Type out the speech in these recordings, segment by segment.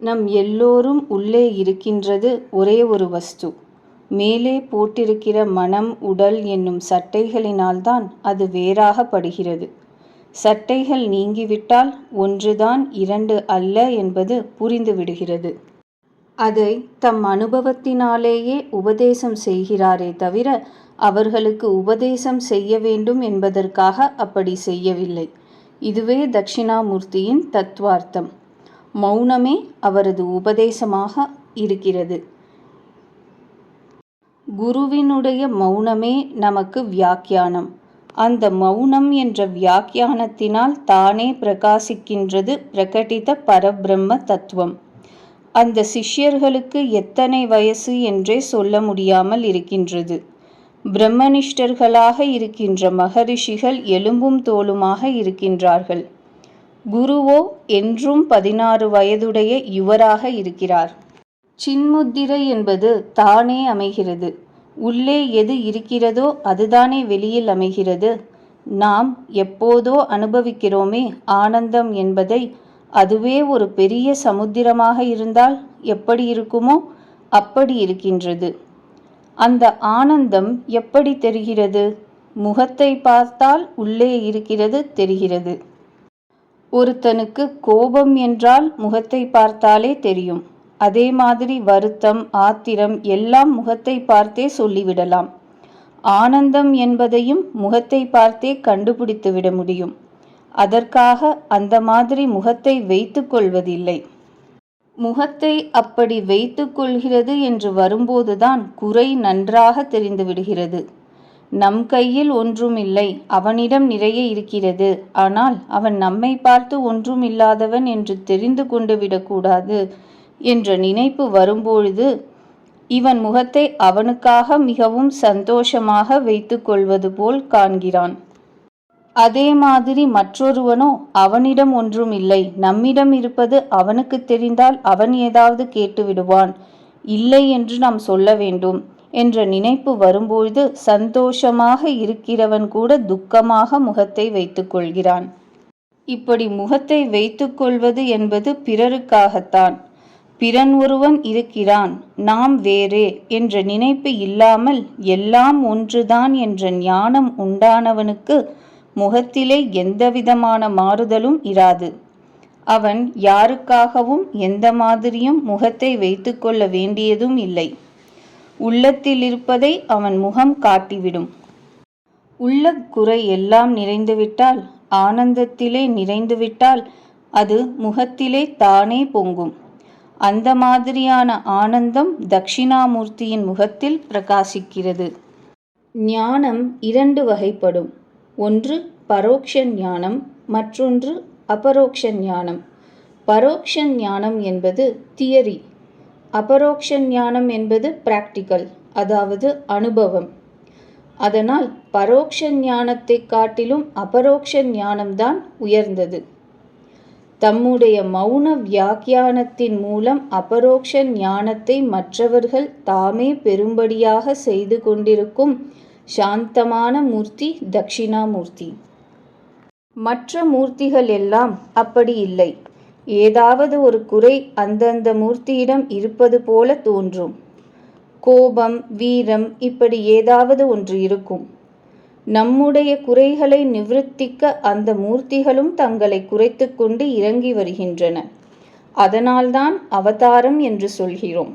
நம் எல்லோரும் உள்ளே இருக்கின்றது ஒரே ஒரு வஸ்து. மேலே போட்டிருக்கிற மனம் உடல் என்னும் சட்டைகளினால்தான் அது வேறாகப்படுகிறது சட்டைகள் நீங்கிவிட்டால் ஒன்றுதான் இரண்டு அல்ல என்பது புரிந்துவிடுகிறது. அதை தம் அனுபவத்தினாலேயே உபதேசம் செய்கிறாரே தவிர அவர்களுக்கு உபதேசம் செய்ய வேண்டும் என்பதற்காக அப்படி செய்யவில்லை. இதுவே தக்ஷிணாமூர்த்தியின் தத்துவார்த்தம். மௌனமே அவரது உபதேசமாக இருக்கிறது. குருவினுடைய மௌனமே நமக்கு வியாக்கியானம். அந்த மௌனம் என்ற வியாக்கியானத்தினால் தானே பிரகாசிக்கின்றது பிரகடித பரபிரம்ம தத்துவம். அந்த சிஷ்யர்களுக்கு எத்தனை வயசு என்றே சொல்ல முடியாமல் இருக்கின்றது. பிரம்மனிஷ்டர்களாக இருக்கின்ற மகரிஷிகள் எலும்பும் தோலுமாக இருக்கின்றார்கள். குருவோ என்றும் பதினாறு வயதுடைய யுவராக இருக்கிறார். சின்முத்திரை என்பது தானே அமைகிறது. உள்ளே எது இருக்கிறதோ அதுதானே வெளியில் அமைகிறது. நாம் எப்போதோ அனுபவிக்கிறோமே ஆனந்தம் என்பதை அதுவே ஒரு பெரிய சமுத்திரமாக இருந்தால் எப்படி இருக்குமோ அப்படி இருக்கின்றது. அந்த ஆனந்தம் எப்படி தெரிகிறது? முகத்தை பார்த்தால் உள்ளே இருக்கிறது தெரிகிறது. ஒருத்தனுக்குக் கோபம் என்றால் முகத்தை பார்த்தாலே தெரியும். அதே மாதிரி வருத்தம் ஆத்திரம் எல்லாம் முகத்தை பார்த்தே சொல்லிவிடலாம். ஆனந்தம் என்பதையும் முகத்தை பார்த்தே கண்டுபிடித்து விட முடியும். அதற்காக அந்த மாதிரி முகத்தை வைத்து கொள்வதில்லை. முகத்தை அப்படி வைத்து கொள்கிறது என்று வரும்போதுதான் குறை நன்றாக தெரிந்து விடுகிறது நம் கையில் ஒன்றுமில்லை அவனிடம் நிறைய இருக்கிறது. ஆனால் அவன் நம்மை பார்த்து ஒன்றும் இல்லாதவன் என்று தெரிந்து கொண்டு விடக்கூடாது என்ற நினைப்பு வரும்பொழுது இவன் முகத்தை அவனுக்காக மிகவும் சந்தோஷமாக வைத்து கொள்வது போல் காண்கிறான். அதே மாதிரி மற்றொருவனோ அவனிடம் ஒன்றும் இல்லை நம்மிடம் இருப்பது அவனுக்கு தெரிந்தால் அவன் ஏதாவது கேட்டுவிடுவான். இல்லை என்று நாம் சொல்ல வேண்டும் என்ற நினைப்பு வரும்பொழுது சந்தோஷமாக இருக்கிறவன் கூட துக்கமாக முகத்தை வைத்துக்கொள்கிறான் இப்படி முகத்தை வைத்துக்கொள்வது என்பது பிறருக்காகத்தான். பிறன் ஒருவன் இருக்கிறான் நாம் வேறே என்ற நினைப்பு இல்லாமல் எல்லாம் ஒன்றுதான் என்ற ஞானம் உண்டானவனுக்கு முகத்திலே எந்தவிதமான மாறுதலும் இராது. அவன் யாருக்காகவும் எந்த மாதிரியும் முகத்தை வைத்துக்கொள்ள வேண்டியதும் இல்லை. உள்ளத்தில் இருப்பதை அவன் முகம் காட்டிவிடும். உள்ள குறை எல்லாம் நிறைந்துவிட்டால் ஆனந்தத்திலே நிறைந்துவிட்டால் அது முகத்திலே தானே பொங்கும். அந்த மாதிரியான ஆனந்தம் தக்ஷிணாமூர்த்தியின் முகத்தில் பிரகாசிக்கிறது. ஞானம் இரண்டு வகைப்படும். ஒன்று பரோக்ஷ ஞானம் மற்றொன்று அபரோக்ஷ ஞானம். பரோக்ஷ ஞானம் என்பது தியரி. அபரோக்ஷ ஞானம் என்பது பிராக்டிக்கல் அதாவது அனுபவம். அதனால் பரோக்ஷ ஞானத்தைக் காட்டிலும் அபரோக்ஷ ஞானம்தான் உயர்ந்தது. தம்முடைய மௌன வியாக்கியானத்தின் மூலம் அபரோக்ஷ ஞானத்தை மற்றவர்கள் தாமே பெரும்படியாக செய்து கொண்டிருக்கும் சாந்தமான மூர்த்தி தட்சிணாமூர்த்தி மற்ற மூர்த்திகள் எல்லாம் அப்படி இல்லை. ஏதாவது ஒரு குறை அந்தந்த மூர்த்தியிடம் இருப்பது போல தோன்றும். கோபம் வீரம் இப்படி ஏதாவது ஒன்று இருக்கும். நம்முடைய குறைகளை நிவர்த்திக்க அந்த மூர்த்திகளும் தங்களை குறைத்து கொண்டு இறங்கி வருகின்றன. அதனால்தான் அவதாரம் என்று சொல்கிறோம்.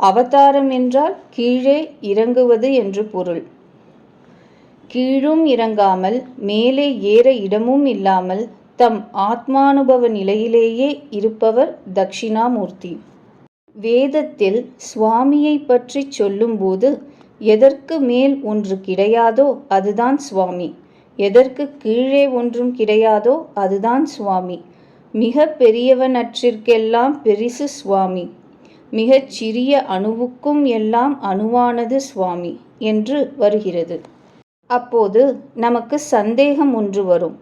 அவதாரம் என்றால் கீழே இறங்குவது என்று பொருள். கீழும் இறங்காமல் மேலே ஏற இடமும் இல்லாமல் தம் ஆத்மானுபவ நிலையிலேயே இருப்பவர் தக்ஷிணாமூர்த்தி. வேதத்தில் சுவாமியைப் பற்றிச் சொல்லும்போது எதற்கு மேல் ஒன்று கிடையாதோ அதுதான் சுவாமி. எதற்குக் கீழே ஒன்றும் கிடையாதோ அதுதான் சுவாமி. மிகப் பெரியவனற்றிற்கெல்லாம் பெரிசு சுவாமி. மிகச் சிறிய அணுவுக்கும் எல்லாம் அணுவானது சுவாமி என்று வருகிறது. அப்போது நமக்கு சந்தேகம் ஒன்று வரும்.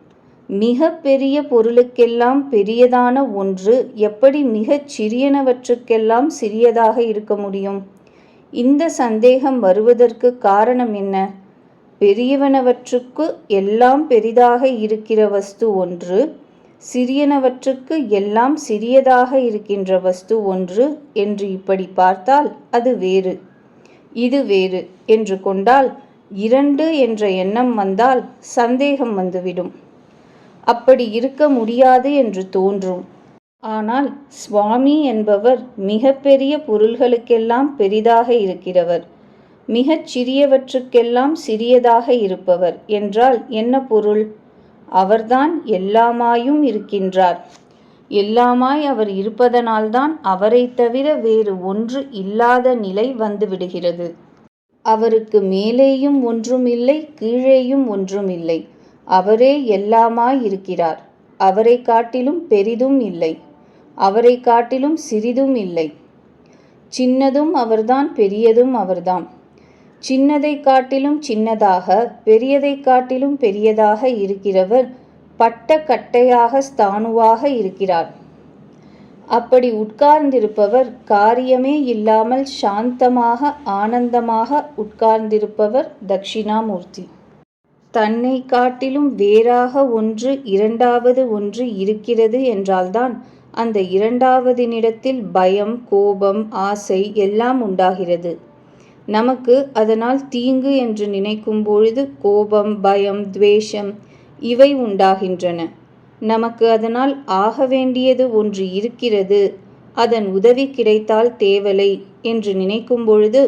மிக பெரிய பொருளுக்கெல்லாம் பெரியதான ஒன்று எப்படி மிகச் சிறியனவற்றுக்கெல்லாம் சிறியதாக இருக்க முடியும்? இந்த சந்தேகம் வருவதற்கு காரணம் என்ன? பெரியவனவற்றுக்கு எல்லாம் பெரிதாக இருக்கிற வஸ்து ஒன்று சிறியனவற்றுக்கு எல்லாம் சிறியதாக இருக்கின்ற வஸ்து ஒன்று என்று இப்படி பார்த்தால் அது வேறு இது வேறு என்று கொண்டால் இரண்டு என்ற எண்ணம் வந்தால் சந்தேகம் வந்துவிடும் அப்படி இருக்க முடியாது என்று தோன்றும். ஆனால் சுவாமி என்பவர் மிகப்பெரிய பொருள்களுக்கெல்லாம் பெரிதாக இருக்கிறவர். மிகச் சிறியவற்றுக்கெல்லாம் சிறியதாக இருப்பவர் என்றால் என்ன பொருள்? அவர்தான் எல்லாமாயும் இருக்கின்றார். எல்லாமாய் அவர் இருப்பதனால்தான் அவரை தவிர வேறு ஒன்று இல்லாத நிலை வந்துவிடுகிறது அவருக்கு மேலேயும் ஒன்றும் இல்லை கீழேயும் ஒன்றும் இல்லை அவரே எல்லாமாயிருக்கிறார். அவரை காட்டிலும் பெரிதும் இல்லை. அவரை காட்டிலும் சிறிதும் இல்லை. சின்னதும் அவர்தான் பெரியதும் அவர்தான் சின்னதை காட்டிலும் சின்னதாக பெரியதை காட்டிலும் பெரியதாக இருக்கிறவர் பட்ட கட்டையாக ஸ்தானுவாக இருக்கிறார். அப்படி உட்கார்ந்திருப்பவர் காரியமே இல்லாமல் சாந்தமாக ஆனந்தமாக உட்கார்ந்திருப்பவர் தட்சிணாமூர்த்தி. தன்னை காட்டிலும் வேறாக ஒன்று இரண்டாவது ஒன்று இருக்கிறது என்றால்தான் அந்த இரண்டாவதினிடத்தில் பயம் கோபம் ஆசை எல்லாம் உண்டாகிறது. நமக்கு அதனால் தீங்கு என்று நினைக்கும் பொழுது கோபம் பயம் துவேஷம் இவை உண்டாகின்றன. நமக்கு அதனால் ஆக வேண்டியது ஒன்று இருக்கிறது. அதன் உதவி கிடைத்தால் தேவலை என்று நினைக்கும் பொழுது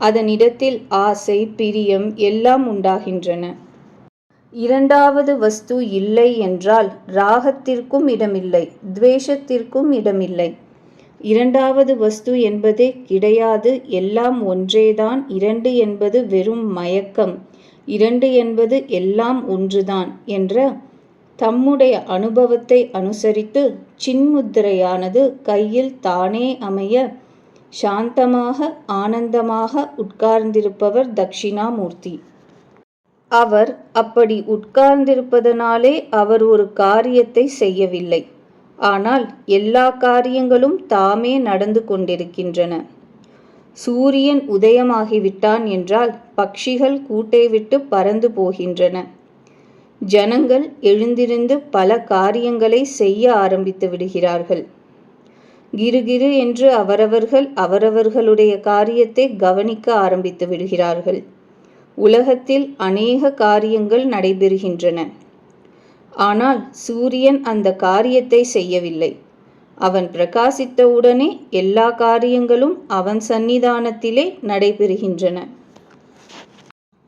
அதனிடத்தில் ஆசை பிரியம் எல்லாம் உண்டாகின்றன. இரண்டாவது வஸ்து இல்லை என்றால் ராகத்திற்கும் இடமில்லை துவேஷத்திற்கும் இடமில்லை. இரண்டாவது வஸ்து என்பதே கிடையாது எல்லாம் ஒன்றேதான். இரண்டு என்பது வெறும் மயக்கம் இரண்டு என்பது எல்லாம் ஒன்றுதான் என்ற தம்முடைய அனுபவத்தை அனுசரித்து சின்முத்திரையானது கையில் தானே அமைய சாந்தமாக ஆனந்தமாக உட்கார்ந்திருப்பவர் தட்சிணாமூர்த்தி. அவர் அப்படி உட்கார்ந்திருப்பதனாலே அவர் ஒரு காரியத்தை செய்யவில்லை. ஆனால் எல்லா காரியங்களும் தாமே நடந்து கொண்டிருக்கின்றன. சூரியன் உதயமாகிவிட்டான் என்றால் பட்சிகள் கூட்டை விட்டு பறந்து போகின்றன. ஜனங்கள் எழுந்திருந்து பல காரியங்களை செய்ய ஆரம்பித்து விடுகிறார்கள். கிருகிரு என்று அவரவர்கள் அவரவர்களுடைய காரியத்தை கவனிக்க ஆரம்பித்து விடுகிறார்கள். உலகத்தில் அநேக காரியங்கள் நடைபெறுகின்றன. ஆனால் சூரியன் அந்த காரியத்தை செய்யவில்லை. அவன் பிரகாசித்தவுடனே எல்லா காரியங்களும் அவன் சந்நிதானத்திலே நடைபெறுகின்றன.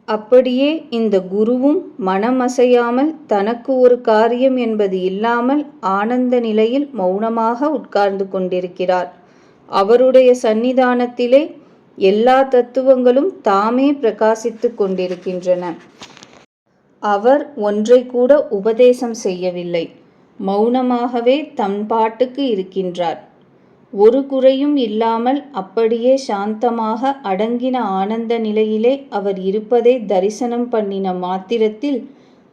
அப்படியே இந்த குருவும் மனமசையாமல் தனக்கு ஒரு காரியம் என்பது இல்லாமல் ஆனந்த நிலையில் மௌனமாக உட்கார்ந்து கொண்டிருக்கிறார். அவருடைய சந்நிதானத்திலே எல்லா தத்துவங்களும் தாமே பிரகாசித்து கொண்டிருக்கின்றன. அவர் ஒன்றை கூட உபதேசம் செய்யவில்லை. மௌனமாகவே தன் பாட்டுக்கு இருக்கின்றார். ஒரு குறையும் இல்லாமல் அப்படியே சாந்தமாக அடங்கின ஆனந்த நிலையிலே அவர் இருப்பதை தரிசனம் பண்ணின மாத்திரத்தில்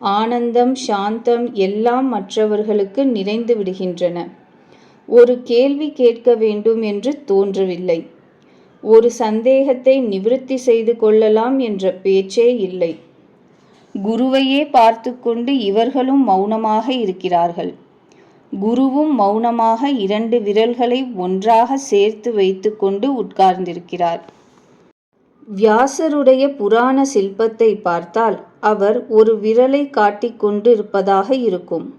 ஆனந்தம் சாந்தம் எல்லாம் மற்றவர்களுக்கு நிறைந்து விடுகின்றன. ஒரு கேள்வி கேட்க வேண்டும் என்று தோன்றவில்லை. ஒரு சந்தேகத்தை நிவிருத்தி செய்து கொள்ளலாம் என்ற பேச்சே இல்லை. குருவையே பார்த்து கொண்டு இவர்களும் மௌனமாக இருக்கிறார்கள். குருவும் மௌனமாக இரண்டு விரல்களை ஒன்றாக சேர்த்து வைத்துக்கொண்டு உட்கார்ந்திருக்கிறார். வியாசருடைய புராண சில்பத்தை பார்த்தால் அவர் ஒரு விரலை காட்டிக்கொண்டு இருப்பதாக இருக்கும்.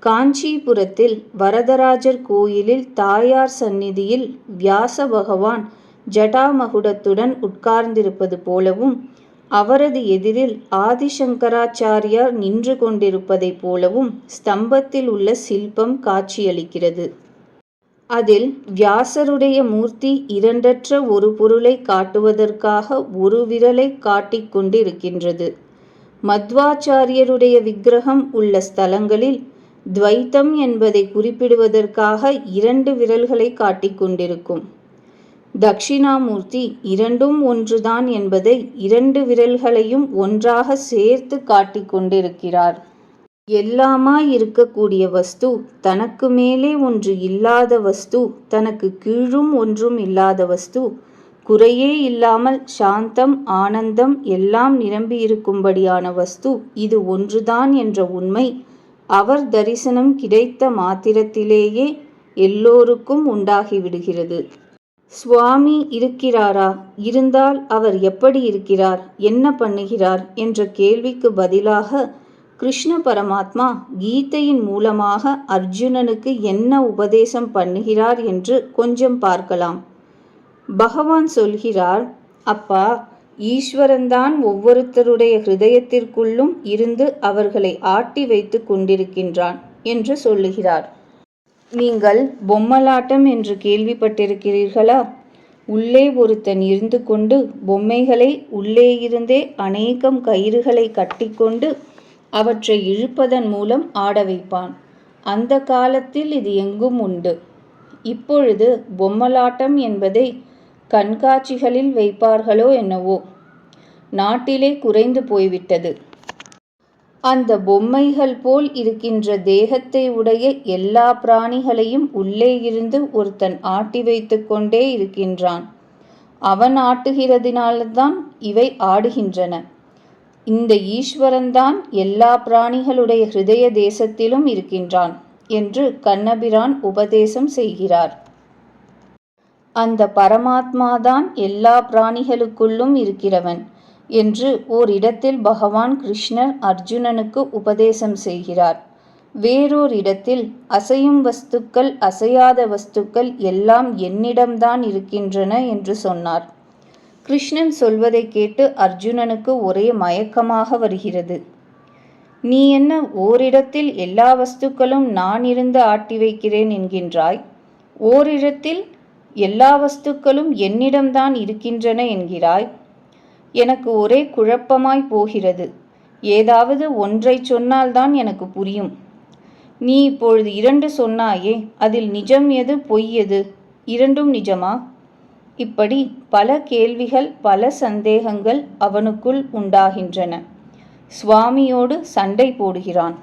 காஞ்சிபுரத்தில் வரதராஜர் கோயிலில் தாயார் சந்நிதியில் வியாச பகவான் ஜடாமகுடத்துடன் உட்கார்ந்திருப்பது போலவும் அவரது எதிரில் ஆதிசங்கராச்சாரியார் நின்று கொண்டிருப்பதைப் போலவும் ஸ்தம்பத்தில் உள்ள சில்பம் காட்சியளிக்கிறது. அதில் வியாசருடைய மூர்த்தி இரண்டற்ற ஒரு பொருளை காட்டுவதற்காக ஒரு விரலை காட்டிக் கொண்டிருக்கின்றது. மத்வாச்சாரியருடைய விக்கிரகம் உள்ள ஸ்தலங்களில் துவைத்தம் என்பதை குறிப்பிடுவதற்காக இரண்டு விரல்களை காட்டிக் கொண்டிருக்கும். தக்ஷிணாமூர்த்தி இரண்டும் ஒன்றுதான் என்பதை இரண்டு விரல்களையும் ஒன்றாக சேர்த்து காட்டிக் கொண்டிருக்கிறார். எல்லாமாய் இருக்கக்கூடிய வஸ்து தனக்கு மேலே ஒன்று இல்லாத வஸ்து தனக்கு கீழும் ஒன்றும் இல்லாத வஸ்து. குறையே இல்லாமல் சாந்தம் ஆனந்தம் எல்லாம் நிரம்பியிருக்கும்படியான வஸ்து இது ஒன்றுதான் என்ற உண்மை. அவர் தரிசனம் கிடைத்த மாத்திரத்திலேயே எல்லோருக்கும் உண்டாகிவிடுகிறது சுவாமி இருக்கிறாரா? இருந்தால் அவர் எப்படி இருக்கிறார்? என்ன பண்ணுகிறார்? என்ற கேள்விக்கு பதிலாக கிருஷ்ண பரமாத்மா கீதையின் மூலமாக அர்ஜுனனுக்கு என்ன உபதேசம் பண்ணுகிறார் என்று கொஞ்சம் பார்க்கலாம். பகவான் சொல்கிறார் அப்பா ஈஸ்வரன்தான் ஒவ்வொருத்தருடைய ஹிருதயத்திற்குள்ளும் இருந்து அவர்களை ஆட்டி வைத்து கொண்டிருக்கின்றான் என்று சொல்லுகிறார். நீங்கள் பொம்மலாட்டம் என்று கேள்விப்பட்டிருக்கிறீர்களா? உள்ளே ஒருத்தன் இருந்து கொண்டு பொம்மைகளை உள்ளே இருந்தே அநேகம் கயிறுகளை கட்டிக்கொண்டு அவற்றை இழுப்பதன் மூலம் ஆட வைப்பான். அந்த காலத்தில் இது எங்கும் உண்டு. இப்பொழுது பொம்மலாட்டம் என்பதை கண்காட்சிகளில் வைப்பார்களோ என்னவோ? நாட்டிலே குறைந்து போய்விட்டது. அந்த பொம்மைகள் போல் இருக்கின்ற தேகத்தை உடைய எல்லா பிராணிகளையும் உள்ளே இருந்து ஒருத்தன் ஆட்டி வைத்து கொண்டே இருக்கின்றான். அவன் ஆட்டுகிறதினால்தான் இவை ஆடுகின்றன. இந்த ஈஸ்வரன்தான் எல்லா பிராணிகளுடைய ஹிருதய தேசத்திலும் இருக்கின்றான் என்று கண்ணபிரான் உபதேசம் செய்கிறார். அந்த பரமாத்மாதான் எல்லா பிராணிகளுக்குள்ளும் இருக்கிறவன். என்று ஓரிடத்தில் பகவான் கிருஷ்ணர் அர்ஜுனனுக்கு உபதேசம் செய்கிறார். வேறோர் இடத்தில் அசையும் வஸ்துக்கள் அசையாத வஸ்துக்கள் எல்லாம் என்னிடம்தான் இருக்கின்றன என்று சொன்னார். கிருஷ்ணன் சொல்வதை கேட்டு அர்ஜுனனுக்கு ஒரே மயக்கமாக வருகிறது. நீ என்ன ஓரிடத்தில் எல்லா வஸ்துக்களும் நான் இருந்து ஆட்டி வைக்கிறேன் என்கின்றாய்? ஓரிடத்தில் எல்லா வஸ்துக்களும் என்னிடம்தான் இருக்கின்றன என்கிறாய்? எனக்கு ஒரே குழப்பமாய் போகிறது. ஏதாவது ஒன்றை சொன்னால்தான் எனக்கு புரியும். நீ இப்பொழுது இரண்டு சொன்னாயே அதில் நிஜம் எது பொய் எது? இரண்டும் நிஜமா? இப்படி பல கேள்விகள் பல சந்தேகங்கள் அவனுக்குள் உண்டாகின்றன. சுவாமியோடு சண்டை போடுகிறான்.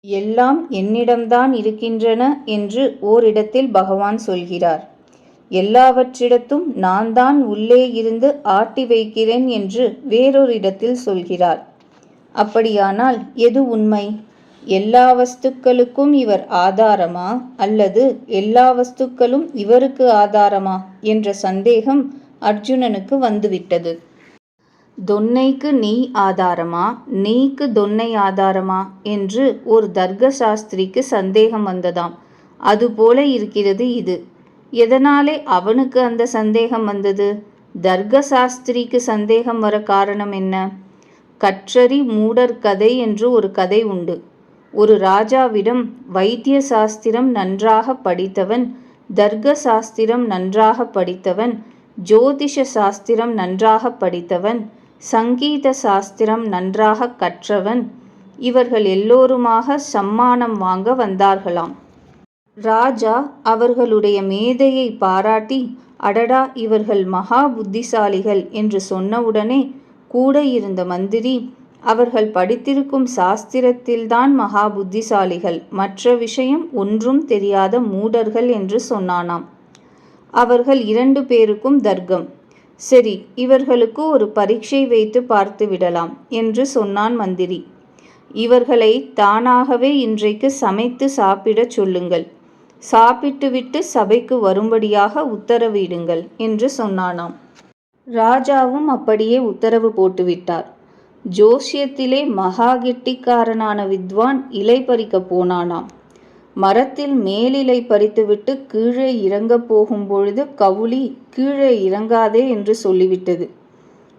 எல்லாம் என்னிடம்தான் இருக்கின்றன என்று ஓரிடத்தில் பகவான் சொல்கிறார். எல்லாவற்றிடத்தும் நான் தான் உள்ளே இருந்து ஆட்டி வைக்கிறேன் என்று வேறொரு இடத்தில் சொல்கிறார். அப்படியானால் எது உண்மை? எல்லா வஸ்துக்களுக்கும் இவர் ஆதாரமா? அல்லது எல்லா வஸ்துக்களும் இவருக்கு ஆதாரமா? என்ற சந்தேகம் அர்ஜுனனுக்கு வந்துவிட்டது. தொன்னைக்கு நீ ஆதாரமா? நீக்கு தொன்னை ஆதாரமா? என்று ஒரு தர்க்க சாஸ்திரிக்கு சந்தேகம் வந்ததாம். அதுபோல இருக்கிறது இது. எதனாலே அவனுக்கு அந்த சந்தேகம் வந்தது? தர்க்க சாஸ்திரிக்கு சந்தேகம் வர காரணம் என்ன? கற்றறி மூடர் கதை என்று ஒரு கதை உண்டு. ஒரு ராஜாவிடம் வைத்திய சாஸ்திரம் நன்றாக படித்தவன் தர்க்க சாஸ்திரம் நன்றாக படித்தவன் ஜோதிஷ சாஸ்திரம் நன்றாக படித்தவன் சங்கீத சாஸ்திரம் நன்றாக கற்றவன் இவர்கள் எல்லோருமாக சம்மானம் வாங்க வந்தார்களாம். ராஜா அவர்களுடைய மேதையை பாராட்டி அடடா இவர்கள் மகா புத்திசாலிகள் என்று சொன்னவுடனே கூட இருந்த மந்திரி அவர்கள் படித்திருக்கும் சாஸ்திரத்தில்தான் மகா புத்திசாலிகள் மற்ற விஷயம் ஒன்றும் தெரியாத மூடர்கள் என்று சொன்னானாம். அவர்கள் இரண்டு பேருக்கும் தர்க்கம். சரி இவர்களுக்கு ஒரு பரீட்சை வைத்து பார்த்து விடலாம் என்று சொன்னான் மந்திரி. இவர்களை தானாகவே இன்றைக்கு சமைத்து சாப்பிடச் சொல்லுங்கள். சாப்பிட்டுவிட்டு சபைக்கு வரும்படியாக உத்தரவிடுங்கள் என்று சொன்னானாம். ராஜாவும் அப்படியே உத்தரவு போட்டுவிட்டார். ஜோசியத்திலே மகா கெட்டிக்காரனான வித்வான் இலை பறிக்க போனானாம். மரத்தில் மேலிலை பறித்துவிட்டு கீழே இறங்கப் போகும் பொழுது கவுளி கீழே இறங்காதே என்று சொல்லிவிட்டது.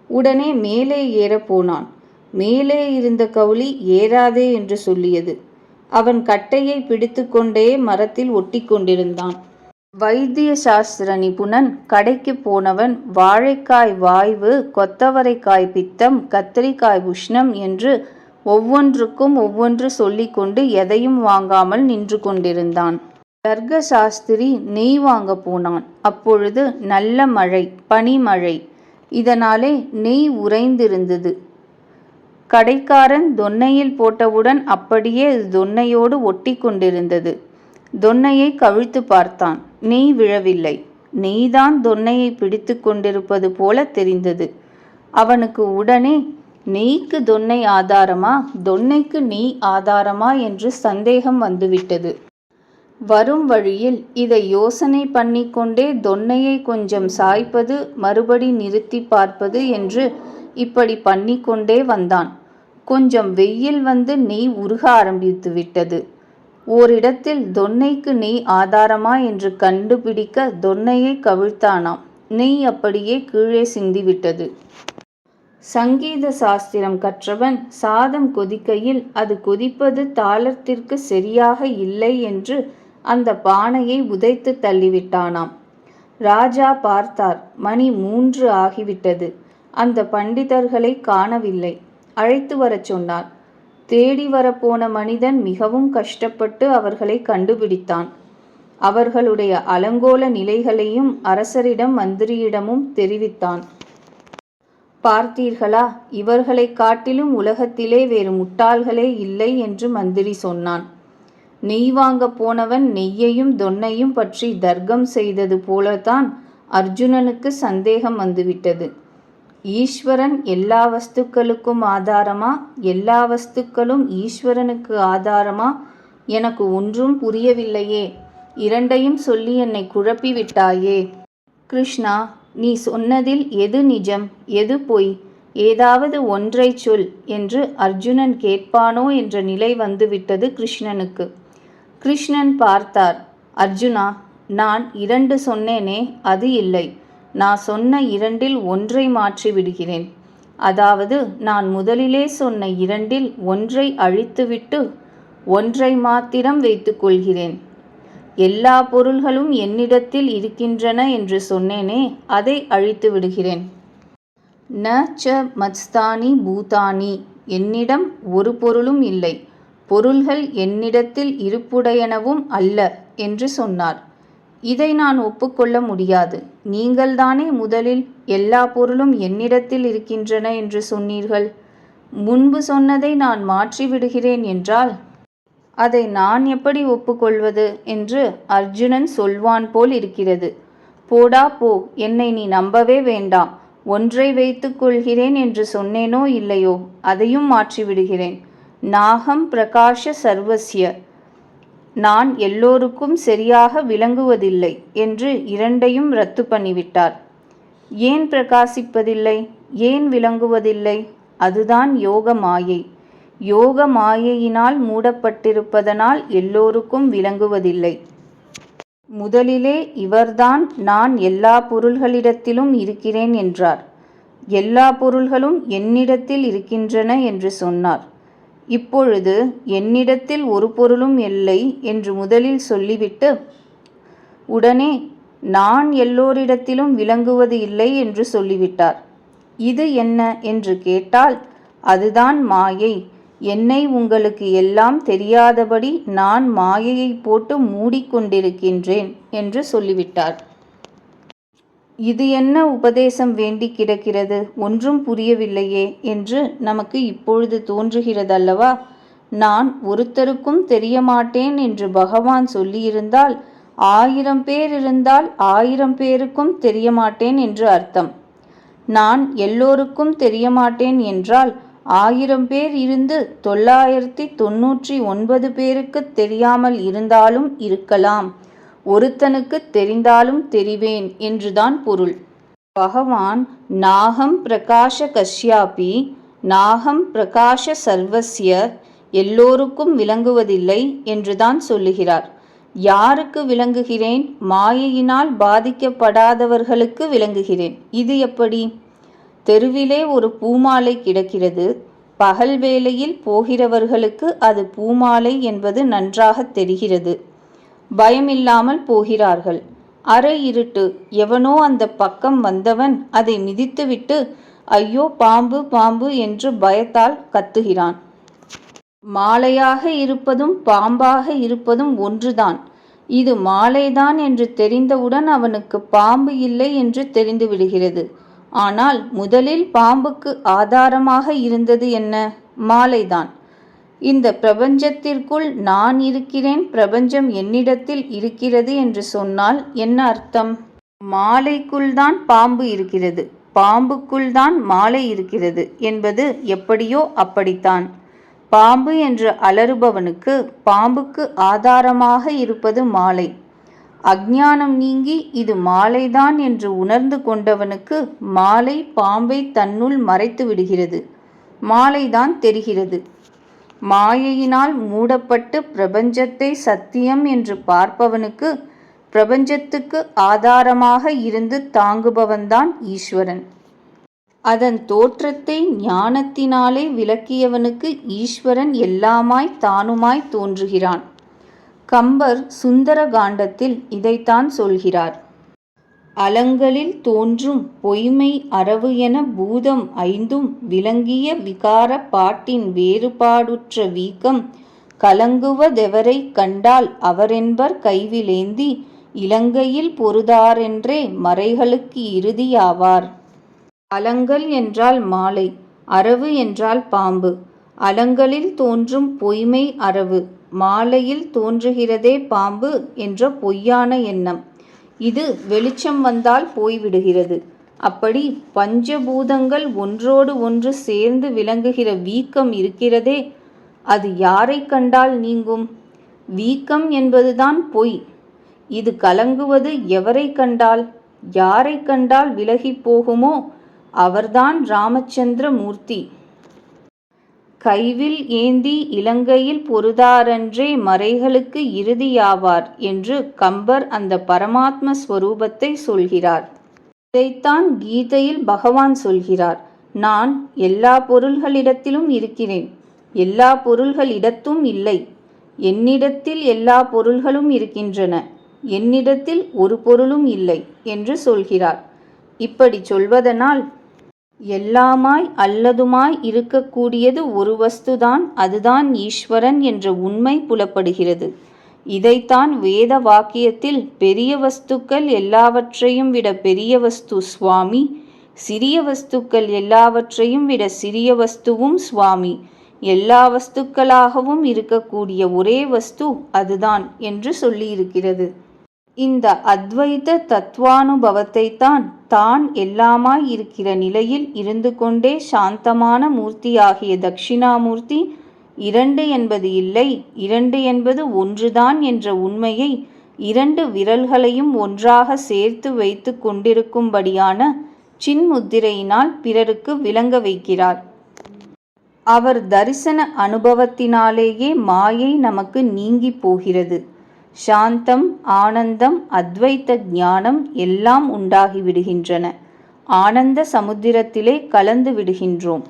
உடனே மேலே ஏறப்போனான் மேலே இருந்த கவுளி ஏறாதே என்று சொல்லியது. அவன் கட்டையை பிடித்துக்கொண்டே மரத்தில் ஒட்டி கொண்டிருந்தான் வைத்திய சாஸ்திர நிபுணன் கடைக்கு போனவன் வாழைக்காய் வாய்வு கொத்தவரைக்காய் பித்தம் கத்திரிக்காய் உஷ்ணம் என்று ஒவ்வொன்றுக்கும் ஒவ்வொன்று சொல்லிக்கொண்டு எதையும் வாங்காமல் நின்று கொண்டிருந்தான். தர்க சாஸ்திரி நெய் வாங்க போனான். அப்பொழுது நல்ல மழை பனிமழை. இதனாலே நெய் உறைந்திருந்தது. கடைக்காரன் தொன்னையில் போட்டவுடன் அப்படியே அது தொன்னையோடு ஒட்டி கொண்டிருந்தது தொன்னையை கவிழ்த்து பார்த்தான். நீ விழவில்லை. நீதான் தொன்னையை பிடித்து கொண்டிருப்பது போல தெரிந்தது. அவனுக்கு உடனே நீக்கு தொன்னை ஆதாரமா? தொன்னைக்கு நீ ஆதாரமா? என்று சந்தேகம் வந்துவிட்டது. வரும் வழியில் இதை யோசனை பண்ணிக்கொண்டே தொன்னையை கொஞ்சம் சாய்ப்பது மறுபடி நிறுத்தி பார்ப்பது என்று இப்படி பண்ணிக்கொண்டே வந்தான். கொஞ்சம் வெயில் வந்து நெய் உருக ஆரம்பித்து விட்டது. ஓரிடத்தில் தொன்னைக்கு நெய் ஆதாரமா என்று கண்டுபிடிக்க தொன்னையை கவிழ்த்தானாம். நெய் அப்படியே கீழே சிந்திவிட்டது சங்கீத சாஸ்திரம் கற்றவன் சாதம் கொதிக்கையில் அது கொதிப்பது தாளத்திற்கு சரியாக இல்லை என்று அந்த பானையை உதைத்து தள்ளிவிட்டானாம். ராஜா பார்த்தார் மணி மூன்று ஆகிவிட்டது. அந்த பண்டிதர்களை காணவில்லை. அழைத்து வரச் சொன்னான். தேடி வரப்போன மனிதன் மிகவும் கஷ்டப்பட்டு அவர்களை கண்டுபிடித்தான். அவர்களுடைய அலங்கோல நிலைகளையும் அரசரிடம் மந்திரியிடமும் தெரிவித்தான். பார்த்தீர்களா இவர்களைக் காட்டிலும் உலகத்திலே வேறு முட்டாள்களே இல்லை என்று மந்திரி சொன்னான். நெய் வாங்க போனவன் நெய்யையும் தொன்னையும் பற்றி தர்க்கம் செய்தது போலத்தான் அர்ஜுனனுக்கு சந்தேகம் வந்துவிட்டது. ஈஸ்வரன் எல்லா வஸ்துக்களுக்கும் ஆதாரமா? எல்லா வஸ்துக்களும் ஈஸ்வரனுக்கு ஆதாரமா? எனக்கு ஒன்றும் புரியவில்லையே. இரண்டையும் சொல்லி என்னை குழப்பி விட்டாயே கிருஷ்ணா நீ சொன்னதில் எது நிஜம்? எது பொய்? ஏதாவது ஒன்றைச் சொல் என்று அர்ஜுனன் கேட்பானோ என்ற நிலை வந்துவிட்டது கிருஷ்ணனுக்கு. கிருஷ்ணன் பார்த்தார் அர்ஜுனா நான் இரண்டு சொன்னேனே அது இல்லை. நான் சொன்ன இரண்டில் ஒன்றை மாற்றி விடுகிறேன். அதாவது நான் முதலிலே சொன்ன இரண்டில் ஒன்றை அழித்துவிட்டு ஒன்றை மாத்திரம் வைத்துக்கொள்கிறேன் எல்லா பொருள்களும் என்னிடத்தில் இருக்கின்றன என்று சொன்னேனே அதை அழித்து விடுகிறேன். ந ச மத்ஸ்தானி பூதானி. என்னிடம் ஒரு பொருளும் இல்லை. பொருள்கள் என்னிடத்தில் இருப்புடையனவும் அல்ல என்று சொன்னார். இதை நான் ஒப்புக்கொள்ள முடியாது. நீங்கள்தானே முதலில் எல்லா பொருளும் என்னிடத்தில் இருக்கின்றன என்று சொன்னீர்கள். முன்பு சொன்னதை நான் மாற்றி விடுகிறேன் என்றால்? அதை நான் எப்படி ஒப்புக்கொள்வது என்று அர்ஜுனன் சொல்வான் போல் இருக்கிறது. போடா போ. என்னை நீ நம்பவே வேண்டாம். ஒன்றை வைத்துக் கொள்கிறேன் என்று சொன்னேனோ இல்லையோ அதையும் மாற்றிவிடுகிறேன். நாகம் பிரகாஷ சர்வசிய நான் எல்லோருக்கும் சரியாக விளங்குவதில்லை என்று இரண்டையும் ரத்து பண்ணிவிட்டார். ஏன் பிரகாசிப்பதில்லை? ஏன் விளங்குவதில்லை? அதுதான் யோக மாயை. யோக மாயையினால் மூடப்பட்டிருப்பதனால் எல்லோருக்கும் விளங்குவதில்லை. முதலிலே இவர்தான் நான் எல்லா பொருள்களிடத்திலும் இருக்கிறேன் என்றார். எல்லா பொருள்களும் என்னிடத்தில் இருக்கின்றன என்று சொன்னார். இப்பொழுது என்னிடத்தில் ஒரு பொருளும் இல்லை என்று முதலில் சொல்லிவிட்டு உடனே நான் எல்லோரிடத்திலும் விளங்குவது இல்லை என்று சொல்லிவிட்டார். இது என்ன? என்று கேட்டால் அதுதான் மாயை. என்னை உங்களுக்கு எல்லாம் தெரியாதபடி நான் மாயையை போட்டு மூடிக்கொண்டிருக்கின்றேன் என்று சொல்லிவிட்டார். இது என்ன உபதேசம் வேண்டி கிடக்கிறது? ஒன்றும் புரியவில்லையே என்று நமக்கு இப்பொழுது தோன்றுகிறதல்லவா? நான் ஒருத்தருக்கும் தெரியமாட்டேன் என்று பகவான் சொல்லியிருந்தால் ஆயிரம் பேர் இருந்தால் ஆயிரம் பேருக்கும் தெரியமாட்டேன் என்று அர்த்தம். நான் எல்லோருக்கும் தெரியமாட்டேன் என்றால் ஆயிரம் பேர் இருந்து தொள்ளாயிரத்தி தொன்னூற்றி ஒன்பது பேருக்கு தெரியாமல் இருந்தாலும் இருக்கலாம். ஒருத்தனுக்கு தெரிந்தாலும் தெரிவேன் என்றுதான் பொருள். பகவான் நாகம் பிரகாஷ கஷ்யாபி நாகம் பிரகாஷ சர்வசிய எல்லோருக்கும் விளங்குவதில்லை என்றுதான் சொல்லுகிறார். யாருக்கு விளங்குகிறேன்? மாயையினால் பாதிக்கப்படாதவர்களுக்கு விளங்குகிறேன். இது எப்படி? தெருவிலே ஒரு பூமாலை கிடக்கிறது. பகல் வேளையில் போகிறவர்களுக்கு அது பூமாலை என்பது நன்றாக தெரிகிறது. பயமில்லாமல் போகிறார்கள். அரை இருட்டு எவனோ அந்த பக்கம் வந்தவன் அதை மிதித்துவிட்டு ஐயோ பாம்பு பாம்பு என்று பயத்தால் கத்துகிறான். மாலையாக இருப்பதும் பாம்பாக இருப்பதும் ஒன்றுதான். இது மாலைதான் என்று தெரிந்தவுடன் அவனுக்கு பாம்பு இல்லை என்று தெரிந்து விடுகிறது. ஆனால் முதலில் பாம்புக்கு ஆதாரமாக இருந்தது என்ன? மாலைதான். இந்த பிரபஞ்சத்திற்குள் நான் இருக்கிறேன் பிரபஞ்சம் என்னிடத்தில் இருக்கிறது என்று சொன்னால் என்ன அர்த்தம்? மாலைக்குள் தான் பாம்பு இருக்கிறது. பாம்புக்குள் தான் மாலை இருக்கிறது என்பது எப்படியோ அப்படித்தான். பாம்பு என்று அலறுபவனுக்கு பாம்புக்கு ஆதாரமாக இருப்பது மாலை. அஞ்ஞானம் நீங்கி இது மாலைதான் என்று உணர்ந்து கொண்டவனுக்கு மாலை பாம்பை தன்னுள் மறைத்து விடுகிறது. மாலைதான் தெரிகிறது. மாயையினால் மூடப்பட்டு பிரபஞ்சத்தை சத்தியம் என்று பார்ப்பவனுக்கு பிரபஞ்சத்துக்கு ஆதாரமாக இருந்து தாங்குபவன்தான் ஈஸ்வரன். அதன் தோற்றத்தை ஞானத்தினாலே விளக்கியவனுக்கு ஈஸ்வரன் எல்லாமாய் தானுமாய் தோன்றுகிறான். கம்பர் சுந்தர காண்டத்தில் இதைத்தான் சொல்கிறார். அலங்களில் தோன்றும் பொய்மை அரவு என பூதம் ஐந்தும் விளங்கிய விகார பாட்டின் வேறுபாடுற்ற வீக்கம் கலங்குவதெவரை கண்டால் அவரென்பர் கைவிலேந்தி இலங்கையில் பொருதாரென்றே மறைகளுக்கு இறுதியாவார். அலங்கல் என்றால் மாலை அரவு என்றால் பாம்பு. அலங்களில் தோன்றும் பொய்மை அரவு மாலையில் தோன்றுகிறதே பாம்பு என்ற பொய்யான எண்ணம். இது வெளிச்சம் வந்தால் போய்விடுகிறது. அப்படி பஞ்சபூதங்கள் ஒன்றோடு ஒன்று சேர்ந்து விளங்குகிற வீக்கம் இருக்கிறதே அது யாரை கண்டால் நீங்கும்? வீக்கம் என்பதுதான் பொய். இது கலங்குவது எவரை கண்டால்? யாரை கண்டால் விலகி போகுமோ? அவர்தான் ராமச்சந்திர மூர்த்தி. கைவில் ஏந்தி இலங்கையில் பொருதாரன்றே மறைகளுக்கு இறுதியாவார் என்று கம்பர் அந்த பரமாத்ம ஸ்வரூபத்தை சொல்கிறார். இதைத்தான் கீதையில் பகவான் சொல்கிறார். நான் எல்லா பொருள்களிடத்திலும் இருக்கிறேன். எல்லா பொருள்களிடத்தும் இல்லை. என்னிடத்தில் எல்லா பொருள்களும் இருக்கின்றன. என்னிடத்தில் ஒரு பொருளும் இல்லை என்று சொல்கிறார். இப்படி சொல்வதனால் எல்லாமாய் அல்லதுமாய் இருக்கக்கூடியது ஒரு வஸ்துதான் அதுதான் ஈஸ்வரன் என்ற உண்மை புலப்படுகிறது. இதைத்தான் வேத வாக்கியத்தில் பெரிய வஸ்துக்கள் எல்லாவற்றையும் விட பெரிய வஸ்து சுவாமி சிறிய வஸ்துக்கள் எல்லாவற்றையும் விட சிறிய வஸ்துவும் சுவாமி. எல்லா வஸ்துக்களாகவும் இருக்கக்கூடிய ஒரே வஸ்து அதுதான் என்று சொல்லியிருக்கிறது. இந்த அத்வைத தத்துவானுபவத்தைத்தான் தான் எல்லாமாய் இருக்கிற நிலையில் இருந்து கொண்டே சாந்தமான மூர்த்தியாகிய தட்சிணாமூர்த்தி இரண்டு என்பது இல்லை இரண்டு என்பது ஒன்றுதான் என்ற உண்மையை இரண்டு விரல்களையும் ஒன்றாக சேர்த்து வைத்து கொண்டிருக்கும்படியான சின்முத்திரையினால் பிறருக்கு விளங்க வைக்கிறார். அவர் தரிசன அனுபவத்தினாலேயே மாயை நமக்கு நீங்கி போகிறது. சாந்தம் ஆனந்தம் அத்வைத்த ஞானம் எல்லாம் உண்டாகி விடுகின்றன. ஆனந்த சமுத்திரத்திலே கலந்து விடுகின்றோம்.